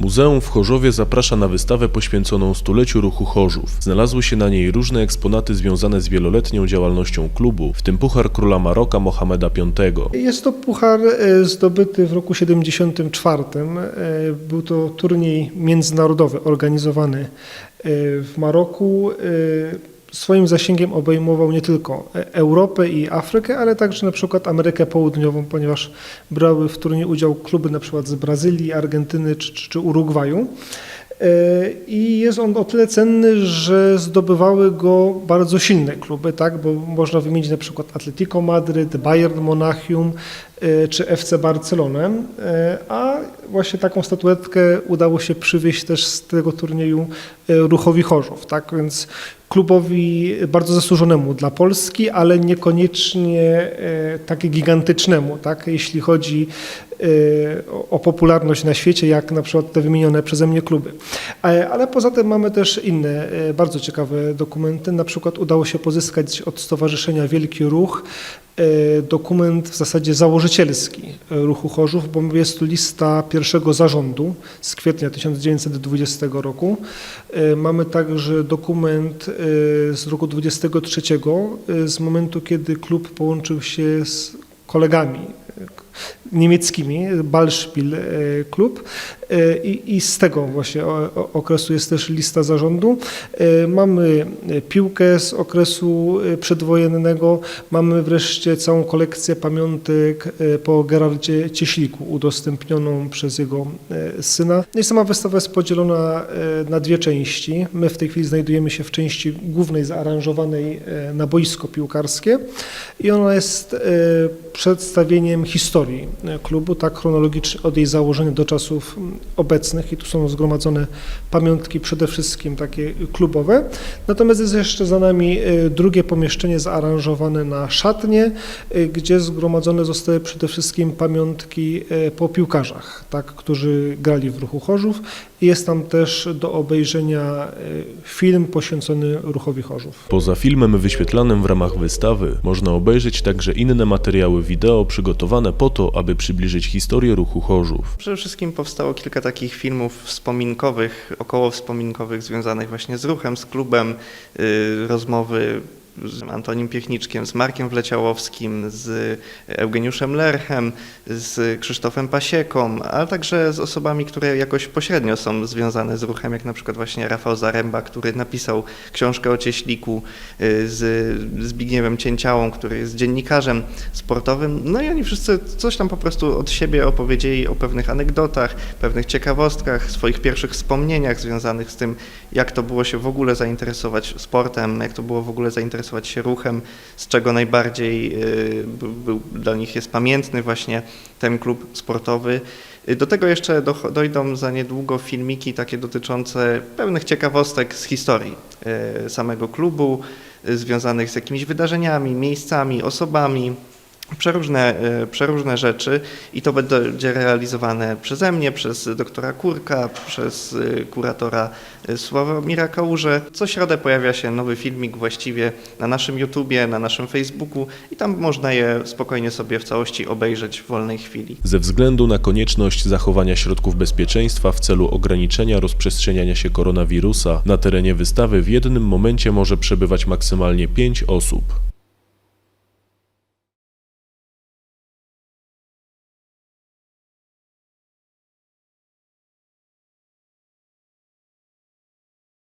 Muzeum w Chorzowie zaprasza na wystawę poświęconą stuleciu ruchu Chorzów. Znalazły się na niej różne eksponaty związane z wieloletnią działalnością klubu, w tym Puchar Króla Maroka Mohameda V. Jest to puchar e, zdobyty w roku 74. E, Był to turniej międzynarodowy organizowany e, w Maroku. Swoim zasięgiem obejmował nie tylko e, Europę i Afrykę, ale także na przykład Amerykę Południową, ponieważ brały w turnieju udział kluby na przykład z Brazylii, Argentyny czy, czy, czy Urugwaju. E, I jest on o tyle cenny, że zdobywały go bardzo silne kluby, tak? bo można wymienić na przykład Atletico Madryt, Bayern Monachium e, czy FC Barcelonę, e, a właśnie taką statuetkę udało się przywieźć też z tego turnieju Ruchowi Chorzów, tak? więc klubowi bardzo zasłużonemu dla Polski, ale niekoniecznie tak gigantycznemu, tak? jeśli chodzi o- o popularność na świecie, jak na przykład te wymienione przeze mnie kluby. E, Ale poza tym mamy też inne e, bardzo ciekawe dokumenty. Na przykład udało się pozyskać od Stowarzyszenia Wielki Ruch e, dokument w zasadzie założycielski ruchu Chorzów, bo jest tu lista pierwszego zarządu z kwietnia 1920 roku. Mamy także dokument z roku 23 e, z momentu, kiedy klub połączył się z kolegami niemieckimi, Ballspiel e, klub e, i, i z tego właśnie okresu jest też lista zarządu. E, Mamy piłkę z okresu przedwojennego, mamy wreszcie całą kolekcję pamiątek po Gerardzie Cieśliku udostępnioną przez jego syna. No i sama wystawa jest podzielona na dwie części. My w tej chwili znajdujemy się w części głównej zaaranżowanej na boisko piłkarskie i ona jest przedstawieniem historii klubu, tak chronologicznie od jej założenia do czasów m, obecnych i tu są zgromadzone pamiątki przede wszystkim takie klubowe. Natomiast jest jeszcze za nami e, drugie pomieszczenie zaaranżowane na szatnie, e, gdzie zgromadzone zostały przede wszystkim pamiątki e, po piłkarzach, tak, którzy grali w ruchu Chorzów jest tam też do obejrzenia e, film poświęcony ruchowi Chorzów. Poza filmem wyświetlanym w ramach wystawy można obejrzeć także inne materiały wideo przygotowane po to, aby przybliżyć historię ruchu Chorzów. Przede wszystkim powstało kilka takich filmów wspominkowych, około wspominkowych, związanych właśnie z ruchem, z klubem, y, rozmowy z Antonim Piechniczkiem, z Markiem Wleciałowskim, z Eugeniuszem Lerchem, z Krzysztofem Pasieką, ale także z osobami, które jakoś pośrednio są związane z ruchem, jak na przykład właśnie Rafał Zaręba, który napisał książkę o Cieśliku, y, z Zbigniewem Cięciałą, który jest dziennikarzem sportowym. No i oni wszyscy coś tam po prostu od siebie opowiedzieli o pewnych anegdotach, pewnych ciekawostkach, swoich pierwszych wspomnieniach związanych z tym, jak to było się w ogóle zainteresować sportem, jak to było w ogóle zainteresować się ruchem, z czego najbardziej y, był, dla nich jest pamiętny właśnie ten klub sportowy. Y, Do tego jeszcze dojdą za niedługo filmiki takie dotyczące pewnych ciekawostek z historii y, samego klubu, związanych z jakimiś wydarzeniami, miejscami, osobami, przeróżne, e, przeróżne rzeczy i to będzie realizowane przeze mnie, przez doktora Kurka, przez e, kuratora e, Sławomira Kałużę. Co środę pojawia się nowy filmik właściwie na naszym YouTubie, na naszym Facebooku i tam można je spokojnie sobie w całości obejrzeć w wolnej chwili. Ze względu na konieczność zachowania środków bezpieczeństwa w celu ograniczenia rozprzestrzeniania się koronawirusa, na terenie wystawy w jednym momencie może przebywać maksymalnie 5 osób.